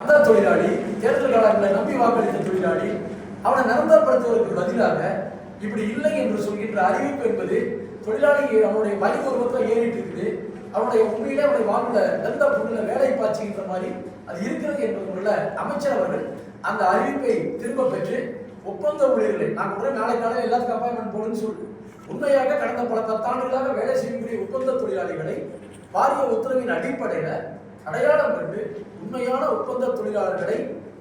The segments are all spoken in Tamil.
அந்த தொழிலாளி தேர்தல் காலங்களில் நம்பி வாக்களித்த தொழிலாளி அவனை நிரந்தரப்படுத்துவதற்கு பதிலாக இப்படி இல்லை என்று சொல்கின்ற அறிவிப்பு என்பது தொழிலாளி அவனுடைய வயது உருவத்தை ஏறிட்டு இருக்குது. அவனுடைய உண்மையிலே அவனுடைய வாழ்வுல நல்ல பொருளில் வேலை பாய்ச்சுகின்ற மாதிரி அது இருக்கிறது என்பதுள்ள அமைச்சர் அவர்கள் அந்த அறிவிப்பை திரும்ப பெற்று ஒப்பந்த ஊழியர்களை நான் கூட நாளை காலையில் எல்லாத்துக்கும் அப்பாயின்மெண்ட் போடுன்னு சொல்லு. உண்மையாக கடந்த பல பத்தாண்டுகளாக வேலை செய்யக்கூடிய ஒப்பந்த தொழிலாளிகளை வாரிய உத்தரவின் அடிப்படையில் அடையாளம் கண்டு உண்மையான ஒப்பந்த தொழிலாளர்களை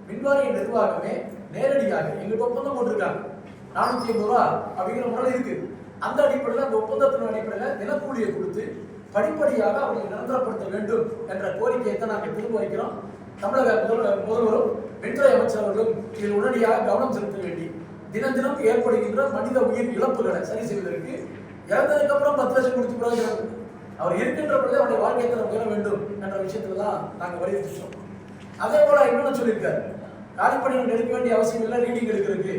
மின்வாரிய நிர்வாகமே நேரடியாக எங்களுக்கு ஒப்பந்தம் போட்டிருக்காங்க. நானூத்தி ஐம்பது ரூபா அப்படிங்கிற முறையில் இருக்கு. அந்த அடிப்படையில் அந்த ஒப்பந்தத்தின் அடிப்படையில் தினக்கூலியை கொடுத்து படிப்படியாக அவர்களை நிரந்தரப்படுத்த வேண்டும் என்ற கோரிக்கையை தான் நாங்கள் திரும்ப வைக்கிறோம். தமிழக முதல்வர் முதல்வரும் மின்துறை அமைச்சர்களும் இதில் உடனடியாக கவனம் செலுத்த வேண்டி தினம் தினம் ஏற்படுகின்ற மனித உயிர் இழப்புகளை சரி செய்வதற்கு இறந்ததுக்கு அப்புறம் பத்து லட்சம் கொடுத்து பிரயோஜனம் அவர் இருக்கின்ற பொழுது அவருடைய வாழ்க்கையை தரம் உயர வேண்டும். விஷயத்துல தான் நாங்கள் வலியுறுத்திட்டோம் அதே போல இன்னொன்று சொல்லியிருக்காரு. காலிப்பணிகள் எடுக்க வேண்டிய அவசியம் இல்லை ரீடிங் எடுக்கிறதுக்கு.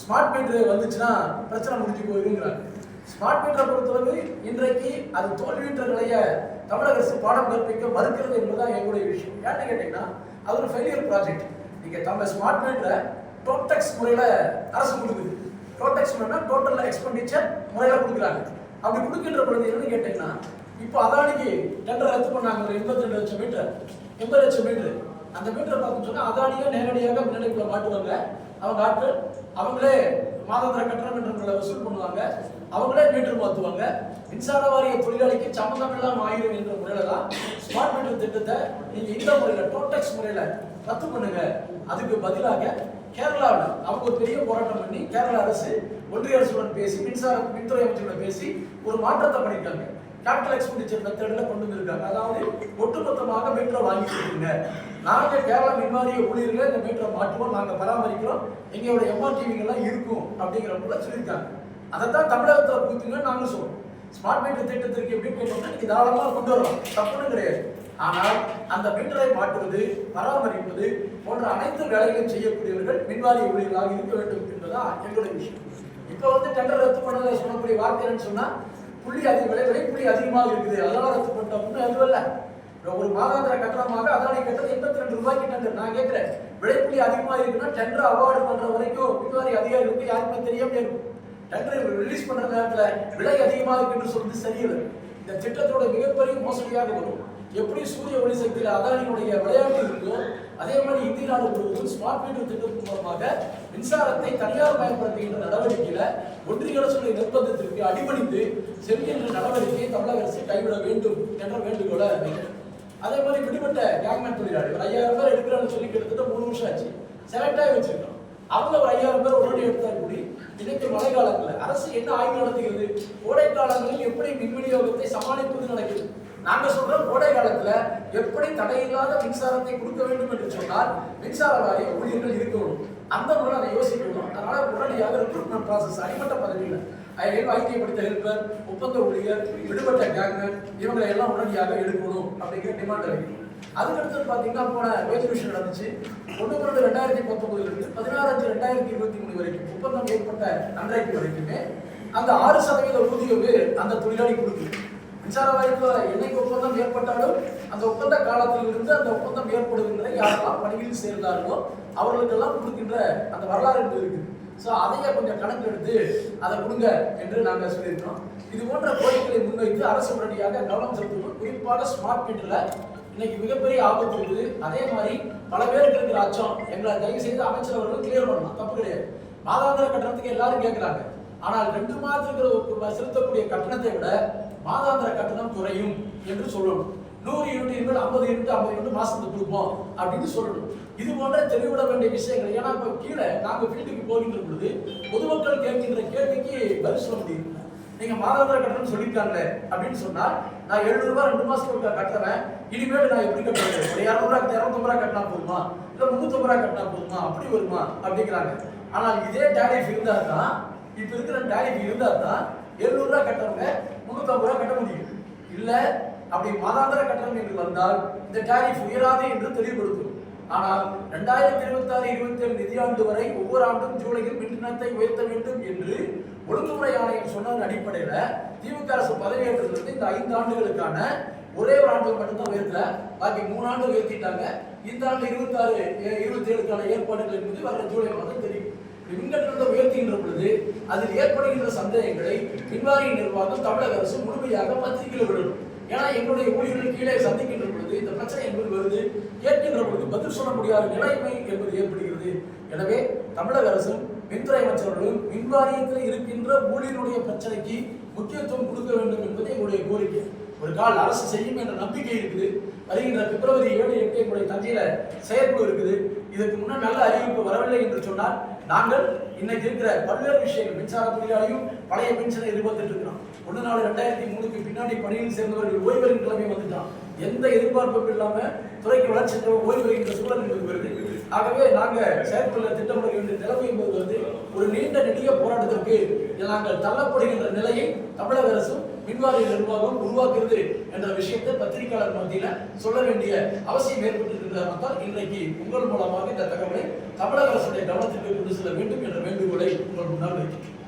ஸ்மார்ட் மீட்டர் வந்துச்சுன்னா பிரச்சனை முடிஞ்சு போயிருங்கிறாங்க ஸ்மார்ட் மீட்டரை பொறுத்தளவு இன்றைக்கு அது தோல்வியுற்ற நிலைய தமிழக அரசு பாடம் கற்பிக்க மறுக்கிறது என்பதுதான் எங்களுடைய விஷயம். ஏன்னு கேட்டீங்கன்னா அது ஒரு ஃபெயிலியர் ப்ராஜெக்ட் நீங்கள் தமிழ் ஸ்மார்ட் மீட்டரை டோட்டெக்ஸ் முறையில் அரசு கொடுக்குது. டோட்டெக்ஸ் முறைனா டோட்டல் எக்ஸ்பெண்டிச்சர் முறையில் கொடுக்குறாங்க. அப்படி கொடுக்கின்ற பொழுது என்னன்னு கேட்டீங்கன்னா இப்போ அதானிக்கு டெண்டர் ரத்து பண்ணாங்க. ஒரு எண்பத்தி ரெண்டு லட்சம் மீட்டர் எண்பது லட்சம் மீட்டர் அந்த மீட்டரை பார்த்து சொன்னால் அதானியே நேரடியாக முன்னெடுப்பில் மாட்டுவாங்க அவங்க ஆட்டு அவங்களே மாதாந்திர கட்டணம் என்ற வசூல் பண்ணுவாங்க. அவங்களே மீட்டர் மாற்றுவாங்க மின்சார வாரிய தொழிலாளிக்கு சம்மந்தம் இல்லாமல் ஆயிரும் என்ற முறையில தான் ஸ்மார்ட் மீட்டர் திட்டத்தை நீங்கள் இந்த முறையில் டோட்டெக்ஸ் முறையில் ரத்து பண்ணுங்க. அதுக்கு பதிலாக கேரளாவில் அவங்க ஒரு பெரிய போராட்டம் பண்ணி கேரள அரசு ஒன்றிய அரசுடன் பேசி மின்சார மின்துறை அமைச்சருடன் பேசி ஒரு மாற்றத்தை பண்ணியிருக்காங்க. கேபிட்டல் எக்ஸ்பெண்டிச்சர் மெத்தடில் கொண்டு வந்திருக்காங்க. அதாவது ஒட்டுமொத்தமாக மீட்டரை வாங்கி கொடுங்க நாங்கள் கேரள மின்வாரிய ஊழியர்களை இந்த மீட்டரை மாற்றுவோம். நாங்கள் பராமரிக்கிறோம். எங்களோட எம்ஆர்டிவிங்கெல்லாம் இருக்கும் அப்படிங்கிற போல சொல்லியிருக்காங்க. அதை தான் தமிழகத்தில் கொடுத்துங்க நாங்கள் சொல்றோம். ஸ்மார்ட் மீட்டர் திட்டத்திற்கு எப்படி கேட்டோம்னா நீங்கள் தாராளமாக கொண்டு வரோம் தப்புன்னு கிடையாது. ஆனால் அந்த மீட்டரை மாற்றுவது பராமரிப்பது போன்ற அனைத்து வேலைகளையும் செய்யக்கூடியவர்கள் மின்வாரிய ஊழியர்களாக இருக்க வேண்டும் என்பதா எங்களுடைய விஷயம். இப்போ வந்து டெண்டர் ரத்து பண்ணதை சொல்லக்கூடிய வார்த்தை என்னன்னு புள்ளி அதிக விலை புள்ளி அதிகமாக இருக்குது. அதனால ரத்து பண்ணிட்டோம்னு அதுவல்ல ஒரு மாதாந்திர கட்டணமாக அதானி கட்டணம் எண்பத்தி ரெண்டு ரூபாய்க்கு டெண்டர் நான் கேட்கிறேன். விலைப்புள்ளி அதிகமாக இருக்குன்னா டெண்டர் அவார்டு பண்ற வரைக்கும் மின்வாரி அதிகாரிகளுக்கு யாருக்குமே தெரியாமல் இருக்கும். டெண்டர் ரிலீஸ் பண்ற நேரத்தில் விலை அதிகமாக இருக்குன்னு சொல்றது சரியில்லை. இந்த திட்டத்தோட மிகப்பெரிய மோசடியாக வரும். எப்படி சூரிய ஒளி சக்தியில் அதானியுடைய விளையாட்டு இருக்கோ அதே மாதிரி இந்திய நாடு முழுவதும் ஸ்மார்ட் மீட்டர் திட்டத்தின் மூலமாக மின்சாரத்தை தனியார் பயன்படுத்துகின்ற நடவடிக்கையில் ஒன்றிய அரசுடைய நிர்பந்தத்திற்கு அடிபணித்து செல்கின்ற நடவடிக்கையை தமிழக அரசு கைவிட வேண்டும் என்ற வேண்டுகோளை வைக்கிறேன் அதே மாதிரி விடுபட்ட கேங்மேன் தொழிலாளி ஒரு ஐயாயிரம் பேர் எடுக்கிறான்னு சொல்லி கிட்டத்தட்ட மூணு வருஷம் ஆச்சு. செலக்ட் ஆகி வச்சிருக்கோம் அவங்க ஒரு ஐயாயிரம் பேர் உடனே எடுத்தால் கூடி இன்னைக்கு மழை காலத்துல அரசு என்ன ஆய்வு நடத்துகிறது? கோடை காலங்களில் எப்படி மின் விநியோகத்தை சமாளிப்பது நடக்குது நாங்க சொல்றோம் கோடை காலத்துல எப்படி தடையில்லாத மின்சாரத்தை கொடுக்க வேண்டும் என்று சொன்னால் மின்சார வாரிய ஊழியர்கள் இருக்கணும். அந்த முறையில் அதை யோசிக்கணும். அதனால உடனடியாக ரெக்ரூட்மெண்ட் ப்ராசஸ் அடிமட்ட பதவியில். ஐடிஐ படித்த ஹெல்பர் ஒப்பந்த ஊழியர் விடுபட்ட கேங்கர் இவங்களை எல்லாம் உடனடியாக எடுக்கணும் அப்படிங்கிற டிமாண்ட் இருக்கு. அதுக்கடுத்து பார்த்தீங்கன்னா போன ரெசல்யூஷன் நடந்துச்சு. ஒன்று பன்னெண்டு ரெண்டாயிரத்தி பத்தொன்பதுல இருந்து பதினாறு அஞ்சு ரெண்டாயிரத்தி இருபத்தி மூணு வரைக்கும் ஒப்பந்தம் ஏற்பட்ட அன்றைக்கு வரைக்குமே அந்த ஆறு சதவீத ஊதியமே அந்த தொழிலாளி கொடுக்குது. மின்சார வாய்ப்பு என்னைக்கு ஒப்பந்தம் ஏற்பட்டாலும் அந்த ஒப்பந்த காலத்தில் இருந்து அந்த ஒப்பந்தம் ஏற்படுகின்ற யாரெல்லாம் பணியில் சேர்ந்தார்களோ அவர்களுக்கெல்லாம் கொடுக்கின்ற அந்த வரலாறு இருக்குது. ஸோ அதையே கொஞ்சம் கணக்கு எடுத்து அதை கொடுங்க என்று நாங்கள் சொல்லியிருக்கிறோம். இது போன்ற கோரிக்கைகளை முன்வைத்து அரசு உடனடியாக கவனம் செலுத்தணும் குறிப்பாக ஸ்மார்ட் மீட்டரில் இன்னைக்கு மிகப்பெரிய ஆபத்து இருக்குது. அதே மாதிரி பல பேருக்கு இருக்கிற அச்சம். எங்களை தயவு செய்து அமைச்சர் அவர்கள் கிளியர் பண்ணலாம். தப்பு கிடையாது. மாதாந்திர கட்டணத்துக்கு எல்லாரும் கேட்குறாங்க. ஆனால் ரெண்டு மாதத்துக்கு செலுத்தக்கூடிய கட்டணத்தை விட மாதாந்திர கட்டணம் குறையும் என்று சொல்லணும். நூறு யூனிட் என்பது ஐம்பது யூனிட் ஐம்பது யூனிட் மாசத்துக்கு கொடுப்போம் அப்படின்னு சொல்லணும். இது போன்ற தெளிவிட வேண்டிய விஷயங்கள். ஏன்னா இப்போ கீழே நாங்கள் ஃபீல்டுக்கு போகின்ற பொழுது பொதுமக்கள் கேட்கின்ற கேள்விக்கு பதில் சொல்ல முடியும். நீங்க மாதாந்திர கட்டணம் சொல்லியிருக்காங்களே அப்படின்னு சொன்னா நான் எழுநூறு ரூபாய் ரெண்டு மாசத்துக்கு கட்டுறேன். இனிமேல் நான் எப்படி கட்டுறது? ஒரு இரநூறுவா இரநூத்தம்பது ரூபா கட்டினா போதுமா? இல்ல முந்நூத்தம்பது ரூபா கட்டினா போதுமா? அப்படி வருமா? அப்படிங்கிறாங்க. ஆனால் இதே டேரிஃப் இருந்தால் தான் இப்ப இருக்கிற டேரிஃப் இருந்தா தான் எழுநூறுரூவா கட்டுறவங்க முந்நூற்றம்பது ரூபா கட்ட முடியும். இல்லை அப்படி மாதாந்திர கட்டணம் என்று வந்தால் இந்த டாரிஃப் உயராது என்று தெளிவுபடுத்தும் ஆனால் ரெண்டாயிரத்தி இருபத்தி ஆறு இருபத்தி ஏழு நிதியாண்டு வரை ஒவ்வொரு ஆண்டும் ஜூலையில் மின்னத்தை உயர்த்த வேண்டும் என்று ஒழுங்குமுறை ஆணையம் சொன்னதன் அடிப்படையில் திமுக அரசு பதவியேற்றதிலிருந்து இந்த ஐந்து ஆண்டுகளுக்கான ஒரே ஒரு ஆண்டு மட்டும்தான் உயர்த்தல. பாக்கி மூணு ஆண்டு உயர்த்திட்டாங்க. இந்த ஆண்டு இருபத்தாறு இருபத்தி ஏழுக்கான ஏற்பாடுகள் என்பது வர ஜூலை மாதம் தெரியும். விண்கட்டணத்தை உயர்த்துகின்ற பொழுது அதில் ஏற்படுகின்ற சந்தேகங்களை மின்வாரிய நிர்வாகம் தமிழக அரசு முழுமையாக பத்திரிகையில் விடணும். ஏன்னா எங்களுடைய ஊழியர்கள் கீழே சந்திக்கின்ற பொழுது இந்த பிரச்சனை என்பது வருது. கேட்கின்ற பொழுது பதில் சொல்ல முடியாத நிலைமை என்பது ஏற்படுகிறது. எனவே தமிழக அரசும் மின்துறை அமைச்சர்களும் மின்வாரியத்தில் இருக்கின்ற ஊழியருடைய பிரச்சனைக்கு முக்கியத்துவம் கொடுக்க வேண்டும் என்பது எங்களுடைய கோரிக்கை. ஒரு கால் அரசு செய்யும் என்ற நம்பிக்கை இருக்குது. வருகின்ற பிப்ரவரி ஏழு எட்டு எங்களுடைய தஞ்சையில செயற்குழு இருக்குது. இதுக்கு முன்னால் நல்ல அறிவிப்பு வரவில்லை என்று சொன்னால் நாங்கள் இன்னைக்கு இருக்கிற பல்வேறு விஷயங்கள் மின்சார தொழிலாளியும் பழைய பென்ஷனை எதிர்பார்த்துட்டு இருக்கிறோம் ஒன்று நாலு ரெண்டாயிரத்தி மூணுக்கு பின்னாடி பணியில் சேர்ந்தவர்கள் ஓய்வெறும் கிழமை வந்துட்டான். எந்த எதிர்பார்ப்பும் இல்லாம துறைக்கு வளர்ச்சி ஓய்வு சூழல் என்பது வருது. ஆகவே நாங்கள் செயற்குள்ள திட்டமிட வேண்டிய நிலைமை என்பது வந்து ஒரு நீண்ட நெடிய போராட்டத்திற்கு நாங்கள் தள்ளப்படுகின்ற நிலையை தமிழக அரசும் மின்வாரிய நிர்வாகம் உருவாக்குகிறது என்ற விஷயத்தை பத்திரிகையாளர் மத்தியில சொல்ல வேண்டிய அவசியம் ஏற்பட்டிருக்கிறதால் இன்றைக்கு உங்கள் மூலமாக இந்த தகவலை தமிழக அரசுடைய கவனத்திற்கு கொண்டு செல்ல வேண்டும் என்ற வேண்டுகோளை உங்கள் முன்னால் வைக்கிறேன்